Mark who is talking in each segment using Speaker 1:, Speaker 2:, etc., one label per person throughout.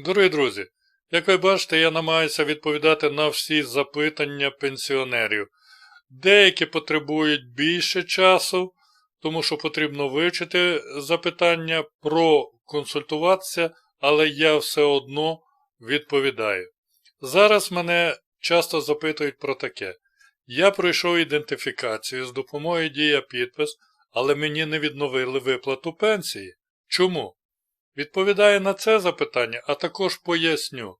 Speaker 1: Дорогі друзі, як ви бачите, я намагаюся відповідати на всі запитання пенсіонерів. Деякі потребують більше часу, тому що потрібно вивчити запитання, проконсультуватися, але я все одно відповідаю. Зараз мене часто запитують про таке. Я пройшов ідентифікацію з допомогою дія підпис, але мені не відновили виплату пенсії. Чому? Відповідаю на це запитання, а також поясню,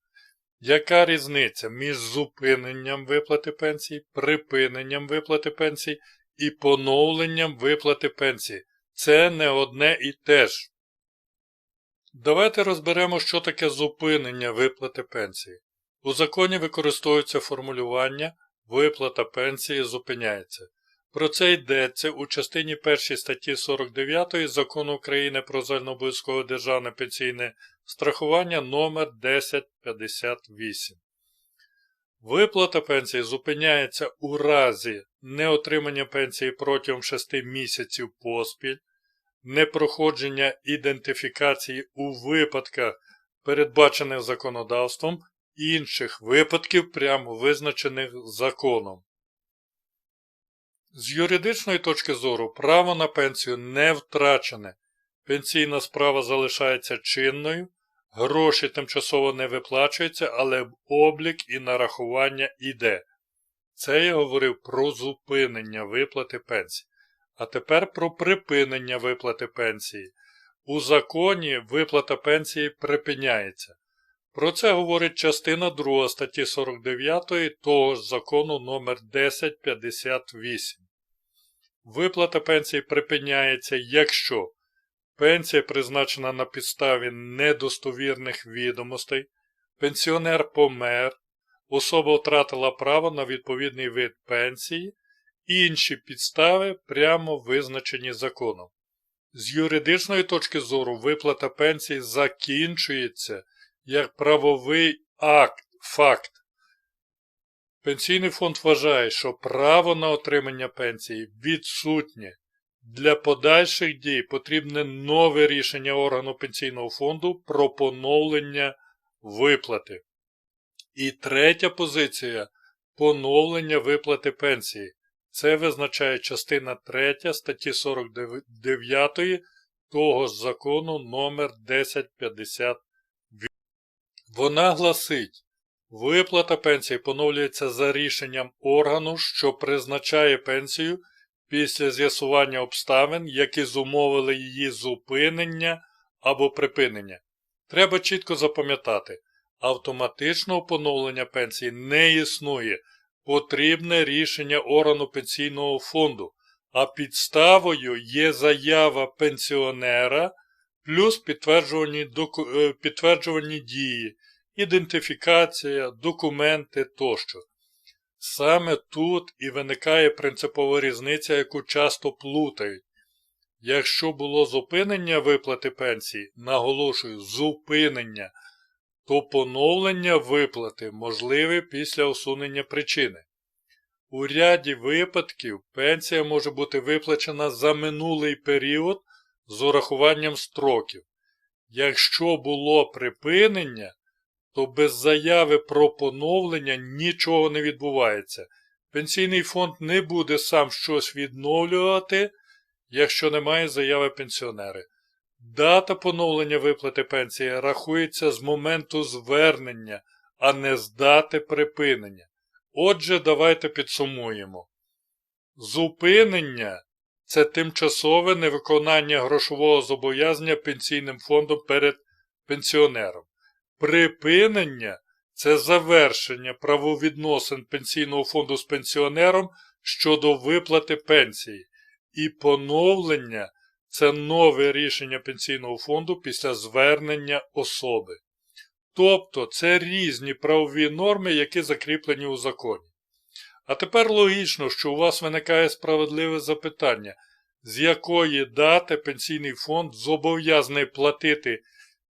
Speaker 1: яка різниця між зупиненням виплати пенсії, припиненням виплати пенсії і поновленням виплати пенсії. Це не одне і те ж. Давайте розберемо, що таке зупинення виплати пенсії. У законі використовується формулювання виплата пенсії зупиняється. Про це йдеться у частині 1 статті 49 Закону України про загальнообов'язкове державне пенсійне страхування номер 1058. Виплата пенсії зупиняється у разі неотримання пенсії протягом 6 місяців поспіль, непроходження ідентифікації у випадках, передбачених законодавством, інших випадків, прямо визначених законом. З юридичної точки зору право на пенсію не втрачене, пенсійна справа залишається чинною, гроші тимчасово не виплачуються, але облік і нарахування іде. Це я говорив про зупинення виплати пенсії. А тепер про припинення виплати пенсії. У законі виплата пенсії припиняється. Про це говорить частина 2 статті 49 того ж закону номер 1058. Виплата пенсії припиняється, якщо пенсія призначена на підставі недостовірних відомостей, пенсіонер помер, особа втратила право на відповідний вид пенсії, інші підстави прямо визначені законом. З юридичної точки зору виплата пенсії закінчується як правовий акт, факт. Пенсійний фонд вважає, що право на отримання пенсії відсутнє. Для подальших дій потрібне нове рішення органу пенсійного фонду про поновлення виплати. І третя позиція поновлення виплати пенсії. Це визначає частина 3 статті 49 того ж закону номер 1058. Вона гласить, виплата пенсії поновлюється за рішенням органу, що призначає пенсію після з'ясування обставин, які зумовили її зупинення або припинення. Треба чітко запам'ятати, автоматичного поновлення пенсії не існує, потрібне рішення органу пенсійного фонду, а підставою є заява пенсіонера плюс підтверджувані, е, підтверджувані дії, ідентифікація, документи тощо. Саме тут і виникає принципова різниця, яку часто плутають. Якщо було зупинення виплати пенсії, наголошую, зупинення, то поновлення виплати можливе після усунення причини. У ряді випадків пенсія може бути виплачена за минулий період з урахуванням строків. Якщо було припинення, то без заяви про поновлення нічого не відбувається. Пенсійний фонд не буде сам щось відновлювати, якщо немає заяви пенсіонери. Дата поновлення виплати пенсії рахується з моменту звернення, а не з дати припинення. Отже, давайте підсумуємо. Зупинення це тимчасове невиконання грошового зобов'язання пенсійним фондом перед пенсіонером. Припинення це завершення правовідносин пенсійного фонду з пенсіонером щодо виплати пенсії. І поновлення це нове рішення пенсійного фонду після звернення особи. Тобто це різні правові норми, які закріплені у законі. А тепер логічно, що у вас виникає справедливе запитання, з якої дати пенсійний фонд зобов'язаний платити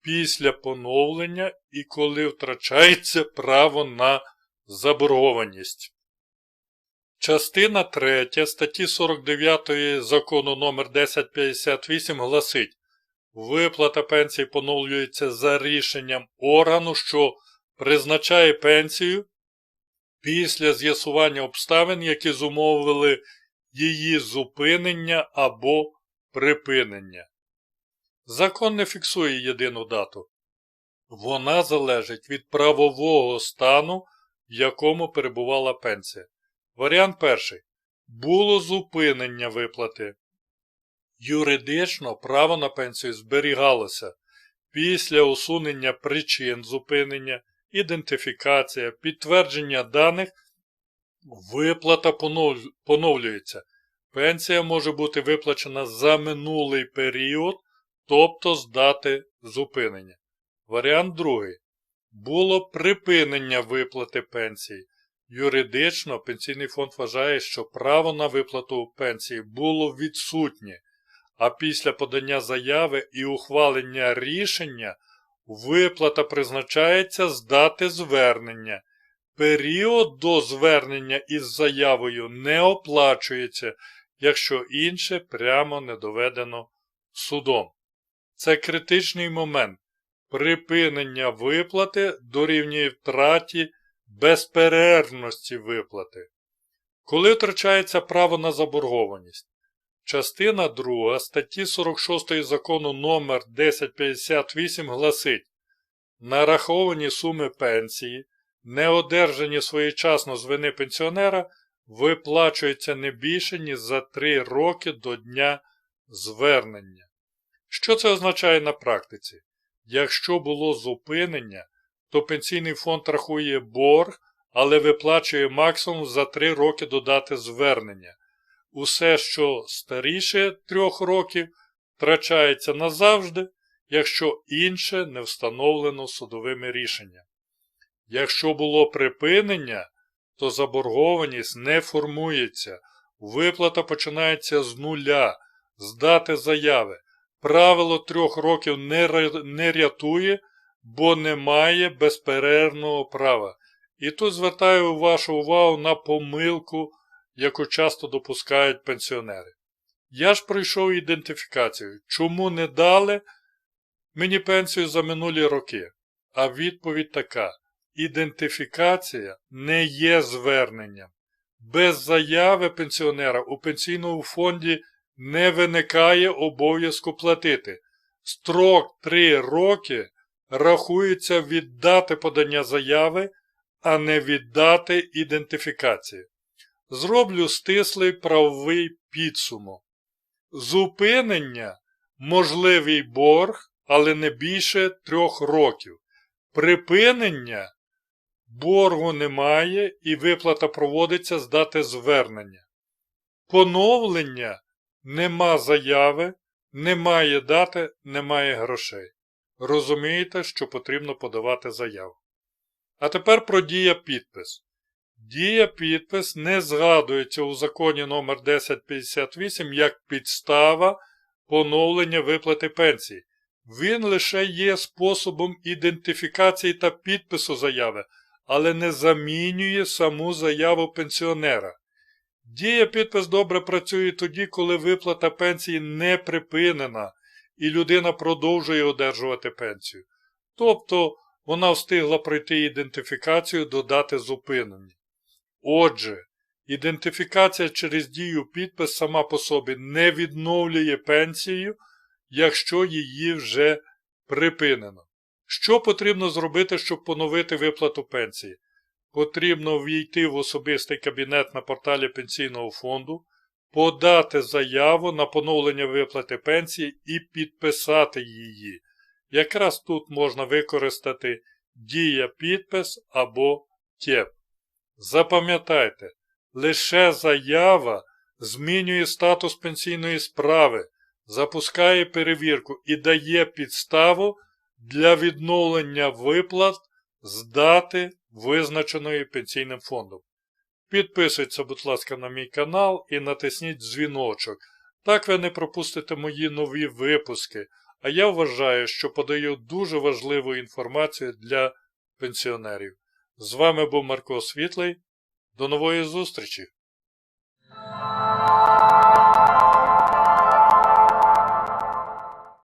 Speaker 1: після поновлення і коли втрачається право на заборгованість. Частина 3 статті 49 закону номер 1058 гласить Виплата пенсії поновлюється за рішенням органу, що призначає пенсію після з'ясування обставин, які зумовили її зупинення або припинення. Закон не фіксує єдину дату. Вона залежить від правового стану, в якому перебувала пенсія. Варіант перший. Було зупинення виплати. Юридично право на пенсію зберігалося після усунення причин зупинення, ідентифікація, підтвердження даних, виплата поновлюється. Пенсія може бути виплачена за минулий період, тобто з дати зупинення. Варіант другий. Було припинення виплати пенсії. Юридично Пенсійний фонд вважає, що право на виплату пенсії було відсутнє, а після подання заяви і ухвалення рішення виплата призначається з дати звернення. Період до звернення із заявою не оплачується, якщо інше прямо не доведено судом. Це критичний момент. Припинення виплати дорівнює втраті безперервності виплати. Коли втрачається право на заборгованість? Частина 2 статті 46 закону номер 1058 гласить Нараховані суми пенсії, не одержані своєчасно з вини пенсіонера, виплачуються не більше, ніж за 3 роки до дня звернення. Що це означає на практиці? Якщо було зупинення, то пенсійний фонд рахує борг, але виплачує максимум за 3 роки до дати звернення. Усе, що старіше 3 років, втрачається назавжди, якщо інше не встановлено судовими рішеннями. Якщо було припинення, то заборгованість не формується, виплата починається з нуля, з дати заяви. Правило трьох років не, рятує, бо немає безперервного права. І тут звертаю вашу увагу на помилку, яку часто допускають пенсіонери. Я ж пройшов ідентифікацію. Чому не дали мені пенсію за минулі роки? А відповідь така: ідентифікація не є зверненням. Без заяви пенсіонера у пенсійному фонді не виникає обов'язку платити. Строк 3 роки рахується від дати подання заяви, а не від дати ідентифікації. Зроблю стислий правовий підсумок. Зупинення можливий борг, але не більше трьох років. Припинення боргу немає і виплата проводиться з дати звернення. Поновлення нема заяви, немає дати, немає грошей. Розумієте, що потрібно подавати заяву. А тепер про дія підпис. Дія підпис не згадується у законі номер 1058 як підстава поновлення виплати пенсії. Він лише є способом ідентифікації та підпису заяви, але не замінює саму заяву пенсіонера. Дія підпис добре працює тоді, коли виплата пенсії не припинена і людина продовжує одержувати пенсію. Тобто вона встигла пройти ідентифікацію до дати зупинення. Отже, ідентифікація через дію підпис сама по собі не відновлює пенсію, якщо її вже припинено. Що потрібно зробити, щоб поновити виплату пенсії? Потрібно ввійти в особистий кабінет на порталі Пенсійного фонду, подати заяву на поновлення виплати пенсії і підписати її. Якраз тут можна використати дія підпис або ТЕП. Запам'ятайте, лише заява змінює статус пенсійної справи, запускає перевірку і дає підставу для відновлення виплат з дати, визначеної пенсійним фондом. Підписуйтесь, будь ласка, на мій канал і натисніть дзвіночок. Так ви не пропустите мої нові випуски, а я вважаю, що подаю дуже важливу інформацію для пенсіонерів. З вами був Марко Світлий. До нової зустрічі!